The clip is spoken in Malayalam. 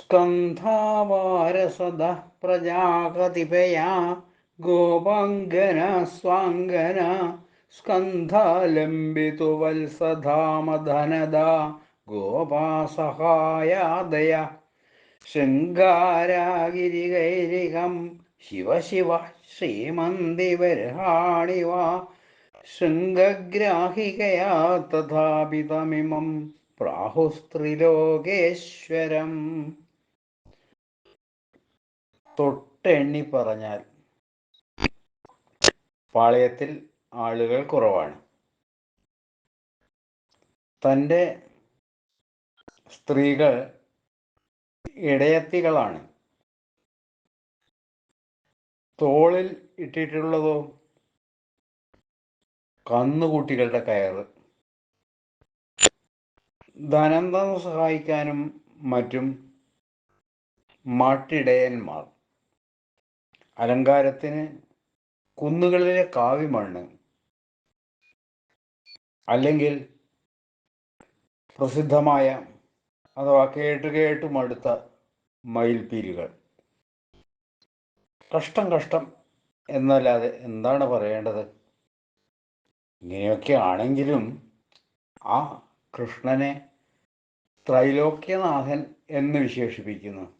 സ്കന്ധാവാരസദ പ്രജാകതിപയാ ഗോപാംഗന സ്വാംഗന സ്കന്ധാലംബിതു വത്സധാമധനദ ഗോപാസഹായാദയ ശൃംഗാരാഗിരികൈരികം ശിവ ശിവ ശ്രീമന്തിബർഹാണി വാ ശൃംഗഗ്രാഹികയാ തഥാപിതമിമം പ്രാഹുസ്ത്രിലോകേശ്വരം തൊട്ടെണ്ണി പറഞ്ഞാൽ പാളയത്തിൽ ആളുകൾ കുറവാണ്. തന്റെ സ്ത്രീകൾ ഇടയത്തികളാണ്. തോളിൽ ഇട്ടിട്ടുള്ളതോ കന്നുകുട്ടികളുടെ കയറ് ധനന്തം സഹായിക്കാനും മറ്റും മട്ടിടയന്മാർ. അലങ്കാരത്തിന് കുന്നുകളിലെ കാവിമണ്ണ് അല്ലെങ്കിൽ പ്രസിദ്ധമായ അഥവാ കേട്ട് കേട്ട് മടുത്ത മയിൽപ്പീരുകൾ കഷ്ടം കഷ്ടം എന്നല്ലാതെ എന്താണ് പറയേണ്ടത്? ഇങ്ങനെയൊക്കെ ആണെങ്കിലും ആ കൃഷ്ണനെ ത്രൈലോക്യനാഥൻ എന്ന് വിശേഷിപ്പിക്കുന്നു.